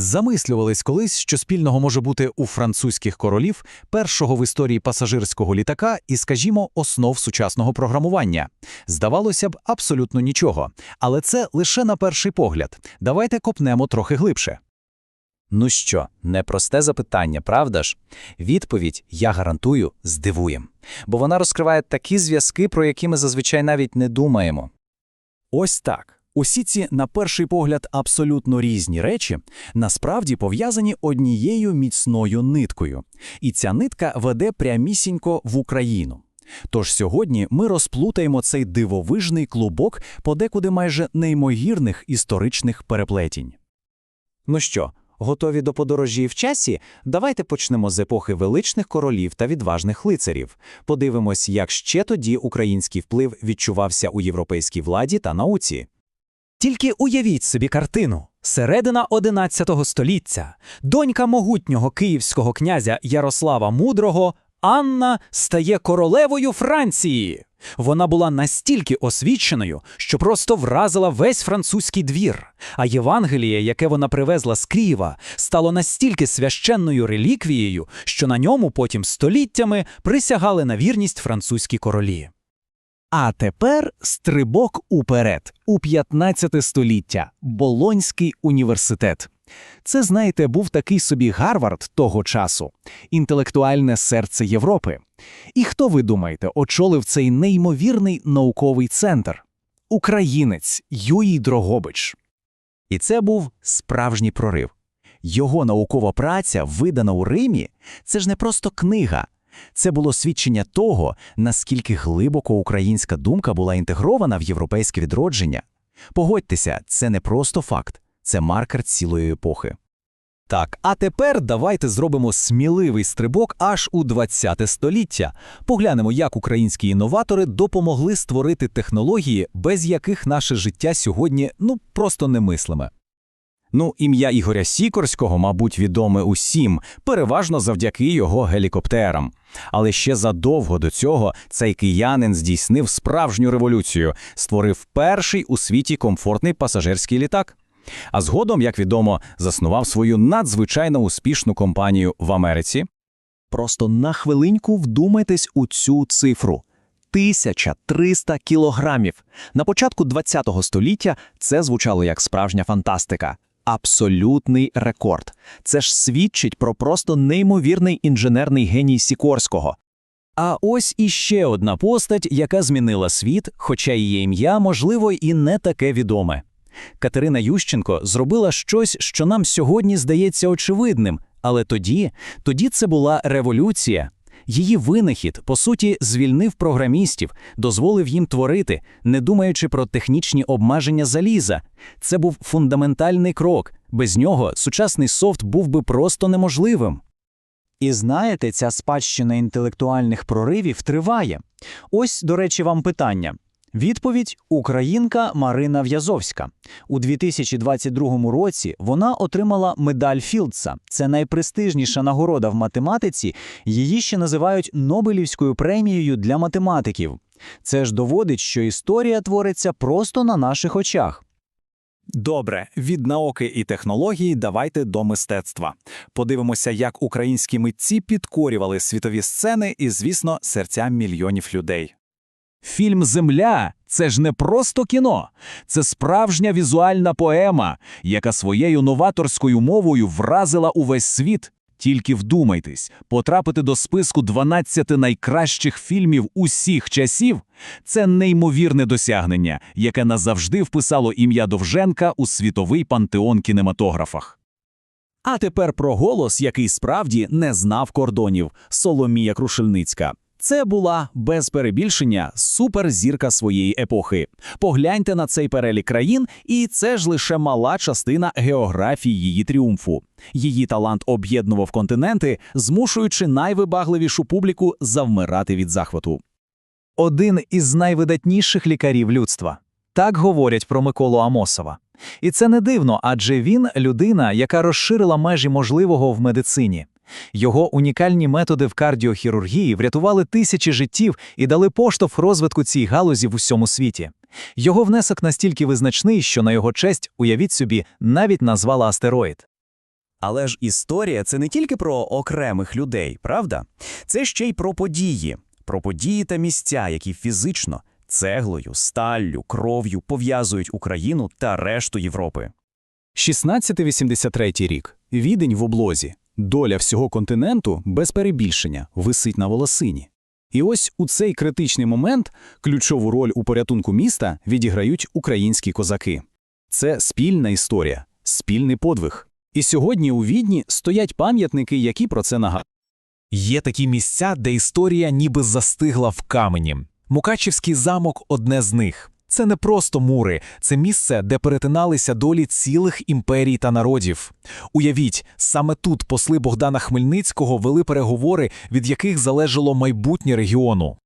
Замислювались колись, що спільного може бути у французьких королів, першого в історії пасажирського літака і, скажімо, основ сучасного програмування. Здавалося б, абсолютно нічого. Але це лише на перший погляд. Давайте копнемо трохи глибше. Ну що, непросте запитання, правда ж? Відповідь, я гарантую, здивує. Бо вона розкриває такі зв'язки, про які ми зазвичай навіть не думаємо. Ось так. Усі ці, на перший погляд, абсолютно різні речі насправді пов'язані однією міцною ниткою. І ця нитка веде прямісінько в Україну. Тож сьогодні ми розплутаємо цей дивовижний клубок подекуди майже неймовірних історичних переплетінь. Ну що, готові до подорожі в часі? Давайте почнемо з епохи величних королів та відважних лицарів. Подивимось, як ще тоді український вплив відчувався у європейській владі та науці. Тільки уявіть собі картину. Середина XI століття. Донька могутнього київського князя Ярослава Мудрого Анна стає королевою Франції. Вона була настільки освіченою, що просто вразила весь французький двір. А Євангеліє, яке вона привезла з Києва, стало настільки священною реліквією, що на ньому потім століттями присягали на вірність французькі королі. А тепер стрибок уперед, у 15 століття, Болонський університет. Це, знаєте, був такий собі Гарвард того часу, інтелектуальне серце Європи. І хто, ви думаєте, очолив цей неймовірний науковий центр? Українець Юїй Дрогобич. І це був справжній прорив. Його наукова праця, видана у Римі, це ж не просто книга. Це було свідчення того, наскільки глибоко українська думка була інтегрована в європейське відродження. Погодьтеся, це не просто факт, це маркер цілої епохи. Так, а тепер давайте зробимо сміливий стрибок аж у 20 століття. Поглянемо, як українські інноватори допомогли створити технології, без яких наше життя сьогодні ну просто немислиме. Ну, ім'я Ігоря Сікорського, мабуть, відоме усім, переважно завдяки його гелікоптерам. Але ще задовго до цього цей киянин здійснив справжню революцію, створив перший у світі комфортний пасажирський літак. А згодом, як відомо, заснував свою надзвичайно успішну компанію в Америці. Просто на хвилинку вдумайтесь у цю цифру. 1300 кілограмів. На початку ХХ століття це звучало як справжня фантастика. Абсолютний рекорд. Це ж свідчить про просто неймовірний інженерний геній Сікорського. А ось іще одна постать, яка змінила світ, хоча її ім'я, можливо, і не таке відоме. Катерина Ющенко зробила щось, що нам сьогодні здається очевидним, але тоді, тоді це була революція. Її винахід, по суті, звільнив програмістів, дозволив їм творити, не думаючи про технічні обмеження заліза. Це був фундаментальний крок. Без нього сучасний софт був би просто неможливим. І знаєте, ця спадщина інтелектуальних проривів триває. Ось, до речі, вам питання. Відповідь українка Марина В'язовська. У 2022 році вона отримала медаль Філдса. Це найпрестижніша нагорода в математиці. Її ще називають Нобелівською премією для математиків. Це ж доводить, що історія твориться просто на наших очах. Добре, від науки і технології давайте до мистецтва. Подивимося, як українські митці підкорювали світові сцени і, звісно, серця мільйонів людей. Фільм Земля це ж не просто кіно, це справжня візуальна поема, яка своєю новаторською мовою вразила увесь світ. Тільки вдумайтесь, потрапити до списку 12 найкращих фільмів усіх часів це неймовірне досягнення, яке назавжди вписало ім'я Довженка у світовий пантеон кінематографах. А тепер про голос, який справді не знав кордонів Соломія Крушельницька. Це була без перебільшення суперзірка своєї епохи. Погляньте на цей перелік країн, і це ж лише мала частина географії її тріумфу. Її талант об'єднував континенти, змушуючи найвибагливішу публіку завмирати від захвату. Один із найвидатніших лікарів людства. Так говорять про Миколу Амосова. І це не дивно, адже він людина, яка розширила межі можливого в медицині. Його унікальні методи в кардіохірургії врятували тисячі життів і дали поштовх розвитку цій галузі в усьому світі. Його внесок настільки визначний, що на його честь, уявіть собі, навіть назвала астероїд. Але ж історія це не тільки про окремих людей, правда? Це ще й про події, про події та місця, які фізично, цеглою, сталлю, кров'ю пов'язують Україну та решту Європи. 1683 рік. Відень в облозі. Доля всього континенту, без перебільшення, висить на волосині. І ось у цей критичний момент ключову роль у порятунку міста відіграють українські козаки. Це спільна історія, спільний подвиг. І сьогодні у Відні стоять пам'ятники, які про це нагадують. Є такі місця, де історія ніби застигла в камені. Мукачівський замок одне з них. Це не просто мури, це місце, де перетиналися долі цілих імперій та народів. Уявіть, саме тут посли Богдана Хмельницького вели переговори, від яких залежало майбутнє регіону.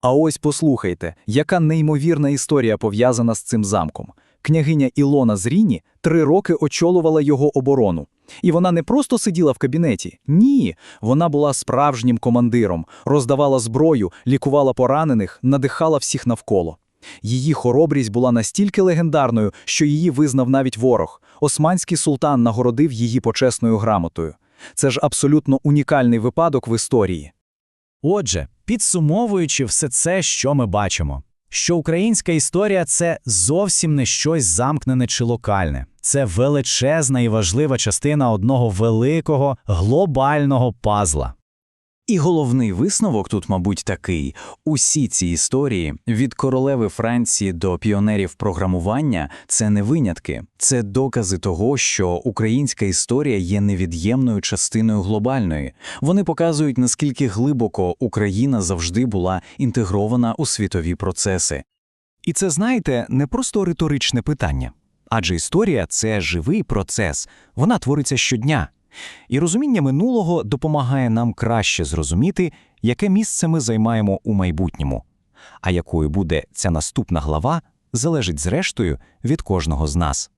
А ось послухайте, яка неймовірна історія пов'язана з цим замком. Княгиня Ілона з Ріні три роки очолювала його оборону. І вона не просто сиділа в кабінеті. Ні, вона була справжнім командиром, роздавала зброю, лікувала поранених, надихала всіх навколо. Її хоробрість була настільки легендарною, що її визнав навіть ворог. Османський султан нагородив її почесною грамотою. Це ж абсолютно унікальний випадок в історії. Отже, підсумовуючи все це, що ми бачимо, що українська історія це зовсім не щось замкнене чи локальне. Це величезна і важлива частина одного великого глобального пазла. І головний висновок тут, мабуть, такий: усі ці історії від королеви Франції до піонерів програмування це не винятки, це докази того, що українська історія є невід'ємною частиною глобальної. Вони показують, наскільки глибоко Україна завжди була інтегрована у світові процеси. І це, знаєте, не просто риторичне питання. Адже історія це живий процес, вона твориться щодня. І розуміння минулого допомагає нам краще зрозуміти, яке місце ми займаємо у майбутньому. А якою буде ця наступна глава, залежить зрештою від кожного з нас.